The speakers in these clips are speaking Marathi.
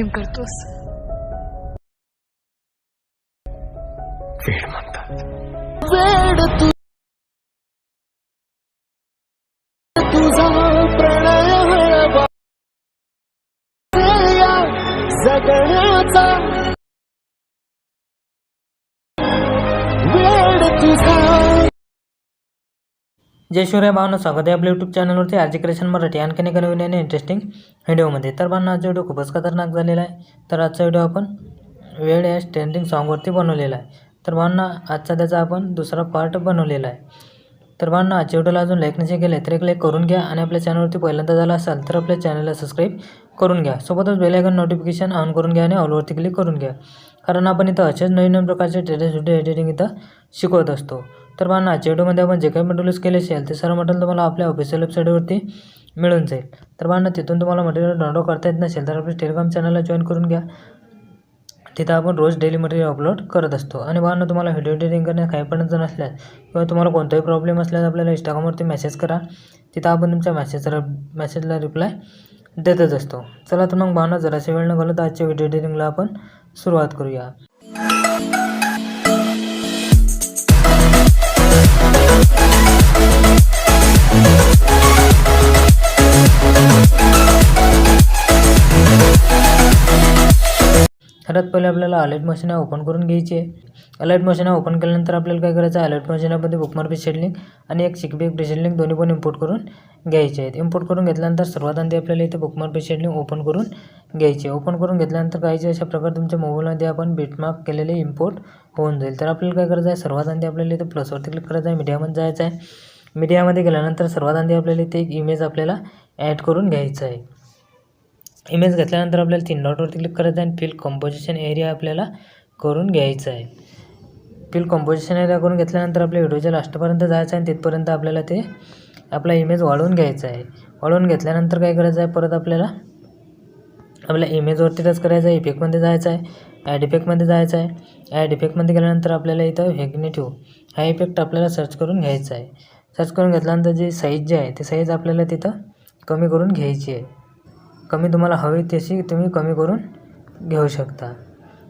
प्रेम करतोस वेळ म्हणतात वेड तू जय शिवराय भावना स्वागत आहे आपल्या यूट्यूब चॅनलवरती आरजी क्रिएशन मराठी आणखीन एका नवीन आणि इंटरेस्टिंग व्हिडिओमध्ये तर भावना आजचा व्हिडिओ खूपच खतरनाक झालेला आहे. तर आजचा व्हिडिओ आपण वेळ या ट्रेंडिंग सॉन्गवरती बनवलेला आहे. तर भावना आजचा त्याचा आपण दुसरा पार्ट बनवलेला आहे. तर भावना आजच्या व्हिडिओला अजून लाईक नसे केले तर एक लाईक करून घ्या आणि आपल्या चॅनलवरती पहिल्यांदा झाला असाल तर आपल्या चॅनलला सबस्क्राईब करून घ्या. सोबतच बेलायकन नोटिफिकेशन ऑन करून घ्या आणि ऑलवरती क्लिक करून घ्या. कारण आपण इथं असेच नवीन नवीन प्रकारचे टेरेस व्हिडिओ एडिटिंग इथं शिकवत असतो. तर मला आजच्या व्हिडिओमध्ये आपण जे काही मटेरियल्स केले असेल ते सर्व मटेरियल तुम्हाला आपल्या ऑफिशियल वेबसाईटवरती मिळून जाईल. तर मला तिथून तुम्हाला मटेरियल डाउनलोड करता येत नसेल तर आपल्या टेलिग्राम चॅनलला जॉईन करून घ्या. तिथं आपण रोज डेली मटेरियल अपलोड करत असतो. आणि भावना तुम्हाला व्हिडिओ एडिटिंग करण्यात काही पण जण असल्यास किंवा तुम्हाला कोणताही प्रॉब्लेम असल्यास आपल्याला इंस्टाग्रामवरती मेसेज करा. तिथं आपण तुमच्या मेसेजला मेसेजला रिप्लाय देतच असतो. चला तर मग भावना जराशी वेळ न घालवता आजच्या व्हिडिओ एडिटिंगला आपण सुरुवात करूया. सर्वात पहिले आपल्याला अलर्ट मशीन ओपन करून घ्यायची आहे. अलर्ट मशीन ओपन केल्यानंतर आपल्याला काय करायचं? आहे अलर्ट मशीनमध्ये बुकमार प्रिसेट लिंक आणि एक शिकबेक प्रिसेट लिंक दोन्ही पण इम्पोर्ट करून घ्यायचे आहेत. इम्पोर्ट करून घेतल्यानंतर सर्वात आधी आपल्याला इथे बुकमार प्रिसेट लिंक ओपन करून घ्यायची ओपन करून घेतल्यानंतर काहीचे अशा प्रकारे तुमच्या मोबाईलमध्ये आपण बिटमार्क केलेले इम्पोर्ट होऊन जाईल. तर आपल्याला काय करायचं आहे? सर्वात आधी आपल्याला इथे प्लसवरती क्लिक करायचं आहे. मीडियामध्ये जायचं आहे. मीडियामध्ये गेल्यानंतर सर्वात आधी आपल्याला इथे एक इमेज आपल्याला ॲड करून घ्यायचं आहे. इमेज घेतल्यानंतर आपल्याला तीन डॉटवरती क्लिक करायचं आहे आणि फिल कंपोजिशन एरिया आपल्याला करून घ्यायचा आहे. फिल कॉम्पोजिशन एरिया करून घेतल्यानंतर आपल्या व्हिडिओच्या लास्टपर्यंत जायचं आहे आणि तिथपर्यंत आपल्याला ते आपला इमेज वाढवून घ्यायचा आहे. वाढवून घेतल्यानंतर काय करायचं आहे? परत आपल्याला आपल्या इमेजवरती टच करायचं आहे. इफेक्टमध्ये जायचं आहे. ॲड इफेक्टमध्ये जायचं आहे. ॲड इफेक्टमध्ये गेल्यानंतर आपल्याला इथं व्हेग्नेटिव्ह हा इफेक्ट आपल्याला सर्च करून घ्यायचा आहे. सर्च करून घेतल्यानंतर जी साईज जी आहे ती साईज आपल्याला तिथं कमी करून घ्यायची आहे. कमी तुम्हाला हवी तशी तुम्ही कमी करून घेऊ शकता.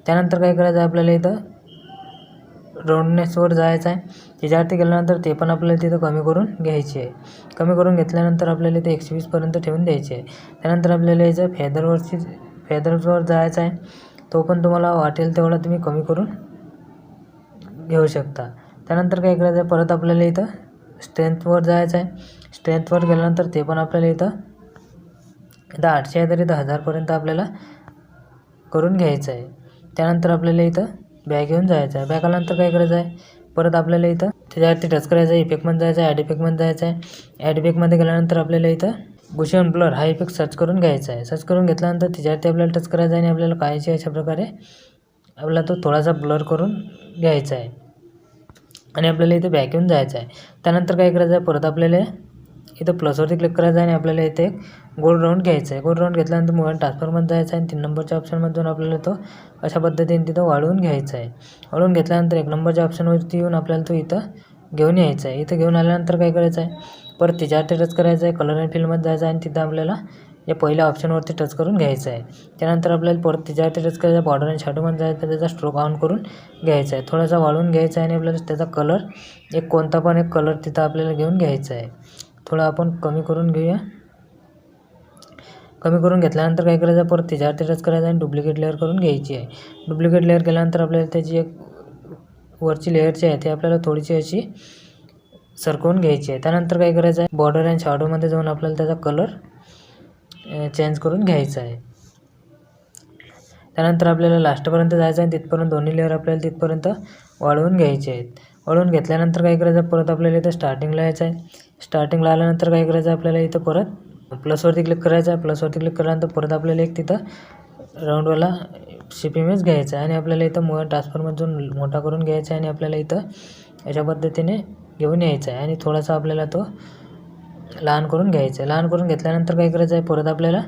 त्यानंतर काय करायचं आहे? आपल्याला इथं राऊंडनेसवर जायचं आहे. त्याच्यावरती गेल्यानंतर ते पण आपल्याला तिथं कमी करून घ्यायचे आहे. कमी करून घेतल्यानंतर आपल्याला ते एकशे वीसपर्यंत ठेवून द्यायचे आहे. त्यानंतर आपल्याला याचं फेदरवरची फेदरवर जायचं आहे. तो पण तुम्हाला वाटेल तेवढा तुम्ही कमी करून घेऊ शकता. त्यानंतर काय करायचं आहे? परत आपल्याला इथं स्ट्रेंथवर जायचं आहे. स्ट्रेंथवर गेल्यानंतर ते पण आपल्याला इथं इथं आठशे आहे तर इथं हजारपर्यंत आपल्याला करून घ्यायचं आहे. त्यानंतर आपल्याला इथं बॅग घेऊन जायचं आहे. बॅग आल्यानंतर काय करायचं आहे? परत आपल्याला इथं त्याच्यावरती टच करायचं आहे. इफेक्टमध्ये जायचं आहे. ॲड इफेक्टमध्ये जायचं आहे. ॲड इफेक्टमध्ये गेल्यानंतर आपल्याला इथं बुशन ब्लर हा इफेक्ट सर्च करून घ्यायचा आहे. सर्च करून घेतल्यानंतर त्याच्यावरती आपल्याला टच करायचं आहे आणि आपल्याला कायचे अशा प्रकारे आपल्याला तो थोडासा ब्लर करून घ्यायचा आहे. आणि आपल्याला इथे बॅक येऊन जायचं आहे. त्यानंतर काय करायचं आहे? परत आपल्याला इथं प्लसवरती क्लिक करायचं आहे आणि आपल्याला इथे एक गोल राऊंड घ्यायचा आहे. गोल राऊंड घेतल्यानंतर मोबाईल ट्रान्सफरमध्ये जायचं आहे आणि तीन नंबरच्या ऑप्शनमधून आपल्याला तो अशा पद्धतीने तिथं वाढवून घ्यायचा आहे. वाढवून घेतल्यानंतर एक नंबरच्या ऑप्शनवरती येऊन आपल्याला तो इथं घेऊन यायचा आहे. इथं घेऊन आल्यानंतर काय करायचं आहे? परत त्याच्यावरती टच करायचं आहे. कलर अँड फील्डमध्ये जायचं आहे आणि तिथं आपल्याला या पहिल्या ऑप्शनवरती टच करून घ्यायचं आहे. त्यानंतर आपल्याला परत त्याच्यावरती टच करायचं बॉर्डर आणि शॅडोमध्ये जायचं त्याचा स्ट्रोक ऑन करून घ्यायचा आहे. थोडासा वाढवून घ्यायचा आहे आणि आपल्याला त्याचा कलर एक कोणता पण एक कलर तिथं आपल्याला घेऊन घ्यायचा आहे. थोडा आपण कमी करून घेऊया. कमी करून घेतल्यानंतर काय करायचं? परत त्याच्यावर टच करायचं आणि डुप्लिकेट लेअर करून घ्यायची आहे. डुप्लिकेट लेअर केल्यानंतर आपल्याला त्याची एक वरची लेअर जी आहे ती आपल्याला थोडीशी अशी सरकवून घ्यायची आहे. त्यानंतर काय करायचं आहे? बॉर्डर अँड शॅडोमध्ये जाऊन आपल्याला त्याचा कलर चेंज करून घ्यायचा आहे. त्यानंतर आपल्याला लास्टपर्यंत जायचं आहे तिथपर्यंत दोन्ही लेअर आपल्याला तिथपर्यंत वाढवून घ्यायचे आहेत. वळून घेतल्यानंतर काय करायचं? परत आपल्याला इथं स्टार्टिंगला यायचं आहे स्टार्टिंगला आल्यानंतर काय करायचं? आपल्याला इथं परत प्लसवरती क्लिक करायचं आहे प्लसवरती क्लिक केल्यानंतर परत आपल्याला एक तिथं राऊंडवाला शिप इमेज घ्यायचा आहे आणि आपल्याला इथं मो ट्रान्सफरमधून मोठा करून घ्यायचा आहे आणि आपल्याला इथं अशा पद्धतीने घेऊन यायचा आहे आणि थोडासा आपल्याला तो लहान करून घ्यायचा आहे लहान करून घेतल्यानंतर काय करायचं आहे परत आपल्याला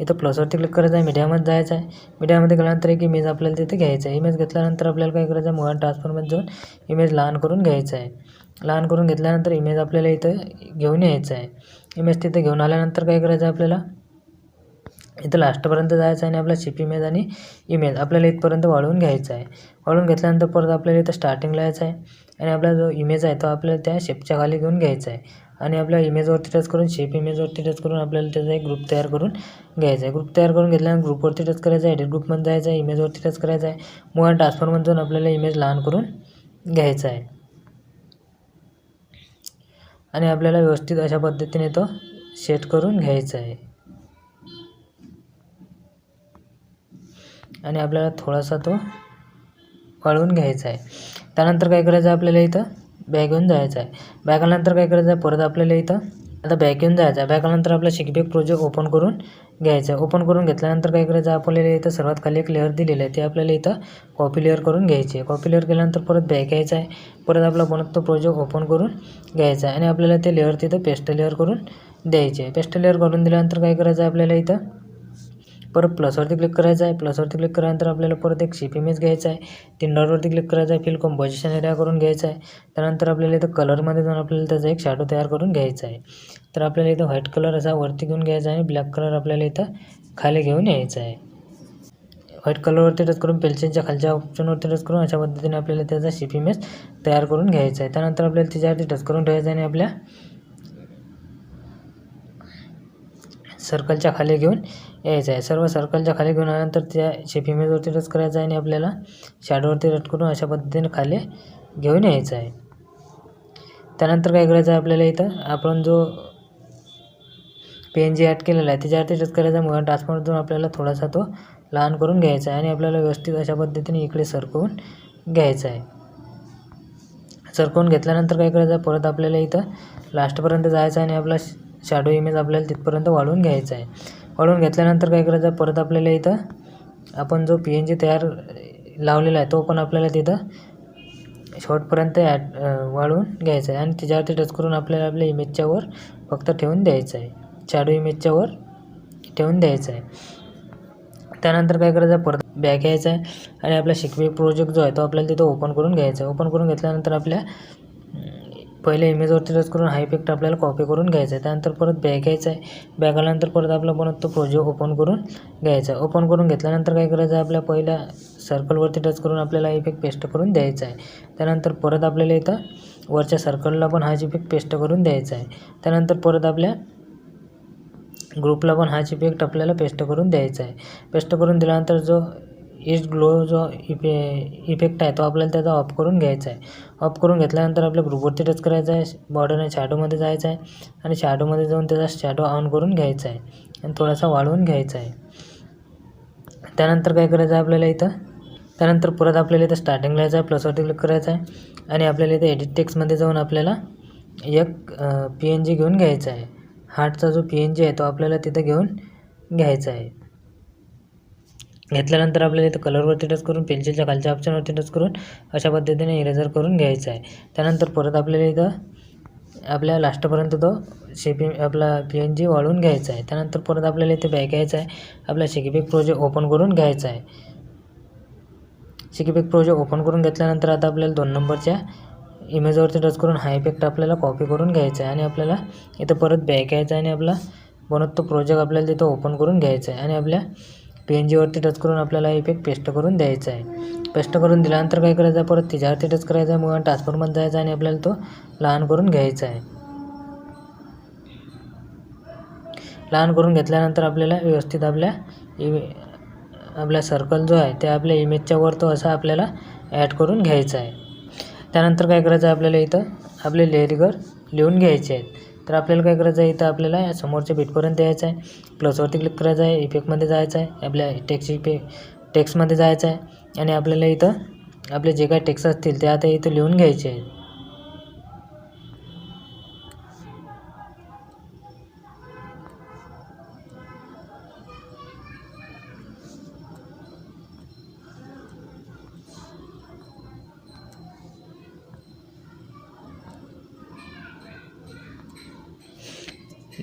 इथं प्लसवरती क्लिक करायचं आहे मीडियामध्ये जायचं आहे. मीडियामध्ये गेल्यानंतर एक इमेज आपल्याला तिथे घ्यायचं आहे. इमेज घेतल्यानंतर आपल्याला काय करायचं आहे? मोबाईल ट्रान्सफरमध्ये जाऊन इमेज लहान करून घ्यायचं आहे. लहान करून घेतल्यानंतर इमेज आपल्याला इथं घेऊन यायचं आहे. इमेज तिथे घेऊन आल्यानंतर काय करायचं आहे आपल्याला? इथं लास्टपर्यंत जायचं आहे आणि आपला शिप इमेज आणि इमेज आपल्याला इथपर्यंत वाढवून घ्यायचा आहे. वाढवून घेतल्यानंतर परत आपल्याला इथं स्टार्टिंगला यायचं आहे. आणि आपला जो इमेज आहे तो आपल्याला त्या शेपच्या खाली घेऊन घ्यायचा आहे. आणि आपल्या इमेजवरती टच करून शेप इमेजवरती टच करून आपल्याला त्याचा एक ग्रुप तयार करून घ्यायचा आहे. ग्रुप तयार करून घेतल्यानंतर ग्रुपवरती टच करायचं आहे एडिट ग्रुपमध्ये जायचं आहे इमेजवरती टच करायचा आहे. मुळात अँड जाऊन आपल्याला इमेज लहान करून घ्यायचा आहे. आणि आपल्याला व्यवस्थित अशा पद्धतीने तो सेट करून घ्यायचा आहे. आणि आपल्याला थोडासा तो वाळवून घ्यायचा आहे. त्यानंतर काय करायचं आहे आपल्याला इथं? बॅग घेऊन जायचं आहे. बॅग आल्यानंतर काय करायचं आहे? परत आपल्याला इथं आता बॅग घेऊन जायचं आहे. बॅग आल्यानंतर आपला शिकबॅग प्रोजेक्ट ओपन करून घ्यायचं आहे. ओपन करून घेतल्यानंतर काय करायचं आहे? आपल्याला इथं सर्वात खाली एक लेअर दिलेलं आहे. ते आपल्याला इथं कॉपी लेअर करून घ्यायची आहे. कॉपी लेअर केल्यानंतर परत बॅग घ्यायचा आहे. परत आपला बनत तो प्रोजेक्ट ओपन करून घ्यायचा आहे. आणि आपल्याला ते लेअर तिथं पेस्ट लेअर करून द्यायचे आहे. पेस्ट लेअर करून दिल्यानंतर काय करायचं आहे? आपल्याला इथं परत प्लसवरती क्लिक करायचं आहे. प्लसवरती क्लिक केल्यानंतर आपल्याला परत एक शिप इमेज घ्यायचा आहे. तीन क्लिक करायचं आहे. फिल कॉम्पोजिशन एरिया करून घ्यायचा आहे. त्यानंतर आपल्याला इथं कलरमध्ये जाऊन आपल्याला त्याचा एक शॅडो तयार करून घ्यायचा आहे. तर आपल्याला इथं व्हाईट कलर असा वरती घेऊन घ्यायचा आहे आणि ब्लॅक कलर आपल्याला इथं खाली घेऊन यायचा आहे. व्हाईट कलरवरती टच करून पेन्सिलच्या खालच्या ऑप्शनवरती टच करून अशा पद्धतीने आपल्याला त्याचा शिप इमेज तयार करून घ्यायचा आहे. त्यानंतर आपल्याला त्याच्यावरती टच करून ठेवायचं आणि आपल्या सर्कलच्या खाली घेऊन यायचं आहे. सर्व सर्कलच्या खाली घेऊन आल्यानंतर त्या शेपिमेजवरती टच करायचं आहे आणि आपल्याला शॅडोवरती टच करून अशा पद्धतीने खाली घेऊन यायचं आहे. त्यानंतर काय करायचं आहे आपल्याला इथं? आपण जो पी एन जी ॲड केलेला आहे त्याच्यावरती टच करायचा मग ट्रान्सफॉर्मरतून आपल्याला थोडासा तो लहान करून घ्यायचा आहे आणि आपल्याला व्यवस्थित अशा पद्धतीने इकडे सरकवून घ्यायचं आहे. सरकवून घेतल्यानंतर काय करायचं आहे? परत आपल्याला इथं लास्टपर्यंत जायचं आहे आणि आपला शॅडो इमेज आपल्याला तिथपर्यंत वाढवून घ्यायचा आहे. वाढवून घेतल्यानंतर काय करायचं? परत आपल्याला इथं आपण जो पी एन जी तयार लावलेला आहे तो पण आपल्याला तिथं शॉर्टपर्यंत ॲड वाढवून घ्यायचा आहे. आणि त्याच्यावरती टच करून आपल्याला आपल्या इमेजच्या वर फक्त ठेवून द्यायचं आहे. शॅडो इमेजच्या वर ठेवून द्यायचं आहे. त्यानंतर काय करायचं परत बॅग घ्यायचा आहे. आणि आपला शिकवे प्रोजेक्ट जो आहे तो आपल्याला तिथं ओपन करून घ्यायचा आहे. ओपन करून घेतल्यानंतर आपल्या पहिले इमेजवरती टच करून हा इफेक्ट आपल्याला कॉपी करून घ्यायचा आहे. त्यानंतर परत बॅग घ्यायचा आहे. बॅग आल्यानंतर परत आपला परत तो प्रोजेक्ट ओपन करून घ्यायचा आहे. ओपन करून घेतल्यानंतर काय करायचं आहे? आपल्या पहिल्या सर्कलवरती टच करून आपल्याला इफेक्ट पेस्ट करून द्यायचा आहे. त्यानंतर परत आपल्याला इथं वरच्या सर्कलला पण हाच इफेक्ट पेस्ट करून द्यायचा आहे. त्यानंतर परत आपल्या ग्रुपला पण हाच इफेक्ट आपल्याला पेस्ट करून द्यायचा आहे. पेस्ट करून दिल्यानंतर जो ईस्ट ग्लो जो इफे इफेक्ट आहे तो आपल्याला त्याचा ऑफ करून घ्यायचा आहे. ऑफ करून घेतल्यानंतर आपल्या ग्रुपवरती टच करायचा आहे बॉर्डर आणि शॅडोमध्ये जायचं आहे आणि शॅडोमध्ये जाऊन त्याचा शॅडो ऑन करून घ्यायचा आहे आणि थोडासा वाढवून घ्यायचा आहे. त्यानंतर काय करायचं आहे आपल्याला इथं? त्यानंतर परत आपल्याला इथं स्टार्टिंगला यायचं आहे प्लसवरती क्लिक करायचं आहे आणि आपल्याला इथं एडिट टेक्समध्ये जाऊन आपल्याला एक पी एन जी घेऊन घ्यायचा आहे. हार्टचा जो पी एन जी आहे तो आपल्याला तिथं घेऊन घ्यायचा आहे. घेतल्यानंतर आपल्याला इथं कलरवरती टच करून पेन्सिलच्या खालच्या ऑप्शनवरती टच करून अशा पद्धतीने इरेझर करून घ्यायचा आहे. त्यानंतर परत आपल्याला इथं आपल्या लास्टपर्यंत तो शेपी आपला पी एन जी वाढवून घ्यायचा आहे. त्यानंतर परत आपल्याला इथे बॅक घ्यायचा आहे. आपला शिकीपिक प्रोजेक्ट ओपन करून घ्यायचा आहे. शिकीपिक प्रोजेक्ट ओपन करून घेतल्यानंतर आता आपल्याला दोन नंबरच्या इमेजवरती टच करून हा इफेक्ट आपल्याला कॉपी करून घ्यायचा आहे आणि आपल्याला इथं परत बॅक घ्यायचा आहे आणि आपला बनत तो प्रोजेक्ट आपल्याला तिथं ओपन करून घ्यायचा आहे आणि आपल्या पी एन जीवरती टच करून आपल्याला इफेक्ट पेस्ट करून द्यायचा आहे. पेस्ट करून दिल्यानंतर काय करायचं परत त्याच्यावरती टच करायचा आहे मग ट्रान्सफरमध्ये जायचा आणि आपल्याला तो लहान करून घ्यायचा आहे. लहान करून घेतल्यानंतर आपल्याला व्यवस्थित आपल्या इमे आपला सर्कल जो आहे त्या आपल्या इमेजच्या वर तो असा आपल्याला ॲड करून घ्यायचा आहे. त्यानंतर काय करायचं आहे आपल्याला इथं आपले लेअरिगर लिहून घ्यायचे आहेत. तर आपल्याला काय करायचं आहे? इथं आपल्याला या समोरच्या बीटपर्यंत यायचं आहे. प्लसवरती क्लिक करायचं आहे. इफेक्टमध्ये जायचं आहे. आपल्या टेक्स्ट इफे टेक्स्टमध्ये जायचं आहे. आणि आपल्याला इथं आपले जे काय टेक्स असतील ते आता इथं लिहून घ्यायचे आहे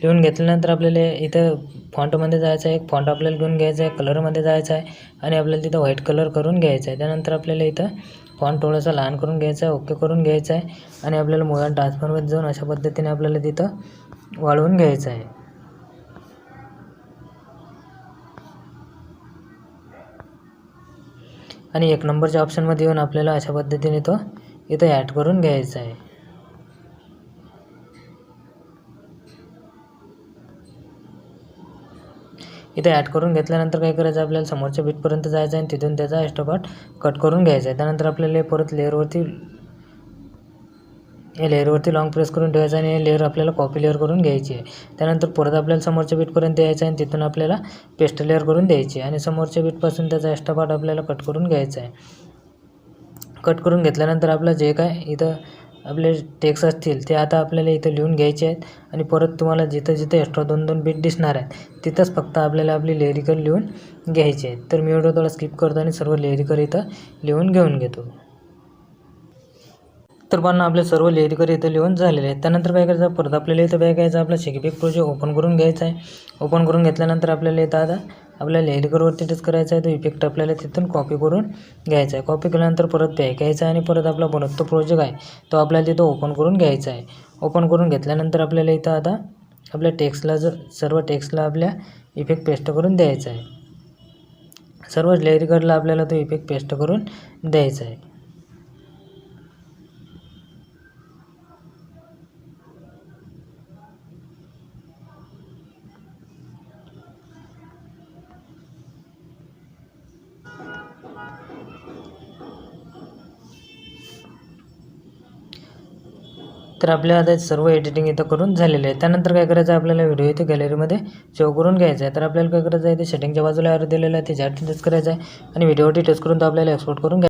लिहून घेतल्यानंतर आपल्याला इथं फॉन्टमध्ये जायचं आहे. एक फॉन्ट आपल्याला घेऊन घ्यायचा आहे. कलरमध्ये जायचं आहे. आणि आपल्याला तिथं व्हाईट कलर करून घ्यायचा आहे. त्यानंतर आपल्याला इथं फॉन्ट थोडासा लहान करून घ्यायचा आहे. ओके करून घ्यायचा आहे. आणि आपल्याला मुळात ट्रान्सफॉर्मर जाऊन अशा पद्धतीने आपल्याला तिथं वाढवून घ्यायचं आहे. आणि एक नंबरच्या ऑप्शनमध्ये येऊन आपल्याला अशा पद्धतीने तो इथं ॲड करून घ्यायचा आहे. इथे ॲड करून घेतल्यानंतर काय करायचं? आपल्याला समोरच्या बीटपर्यंत जायचं आहे आणि तिथून त्याचा एक्स्ट्रा कट करून घ्यायचा आहे. त्यानंतर आपल्याला परत लेअरवरती या लेअरवरती लॉंग प्रेस करून ठेवायचं आणि लेअर आपल्याला कॉपी लेअर करून घ्यायची आहे. त्यानंतर परत आपल्याला समोरच्या बीटपर्यंत यायचं आहे आणि तिथून आपल्याला पेस्ट लेअर करून द्यायची आहे. आणि समोरच्या बीटपासून त्याचा एक्स्ट्रा पार्ट आपल्याला कट करून घ्यायचा आहे. कट करून घेतल्यानंतर आपलं जे काय इथं आपले टेक्स असतील ते आता आपल्याला इथं लिहून घ्यायचे आहेत आणि परत तुम्हाला जिथं जिथं एक्स्ट्रा दोन दोन बीट दिसणार आहेत तिथंच फक्त आपल्याला आपली लेरिकल लिहून घ्यायची आहेत तर मी व्हिडिओ थोडा स्किप करतो आणि सर्व लेरिकल इथं लिहून घेऊन घेतो. तर पण आपले सर्व लेअरिकर इथं लिहून झालेले आहेत. त्यानंतर काय करायचं परत आपल्याला इथं काय करायचं आपला शेकबेक प्रोजेक्ट ओपन करून घ्यायचा आहे. ओपन करून घेतल्यानंतर आपल्याला इथं आता आपल्या लेअरिकरवरती टच करायचा आहे तो इफेक्ट आपल्याला तिथून कॉपी करून घ्यायचा आहे. कॉपी केल्यानंतर परत बॅक घ्यायचा आहे आणि परत आपला बनत तो प्रोजेक्ट आहे तो आपल्याला तिथं ओपन करून घ्यायचा आहे. ओपन करून घेतल्यानंतर आपल्याला इथं आता आपल्या टेक्स्टला जर सर्व टेक्स्टला आपल्या इफेक्ट पेस्ट करून द्यायचा आहे. सर्व लेअरिकरला आपल्याला तो इफेक्ट पेस्ट करून द्यायचा आहे. तर आपल्या आता सर्व एडिटिंग इथं करून झालेलं आहे. त्यानंतर काय करायचं आहे आपल्याला? व्हिडिओ इथे गॅलरीमध्ये सेव्ह करून घ्यायचा आहे. तर आपल्याला काय करायचं आहे? ते सेटिंगच्या बाजूला ॲरो दिलेलं आहे. ते टच करायचं आहे. आणि व्हिडिओ टच करून तो आपल्याला एक्सपोर्ट करून घ्या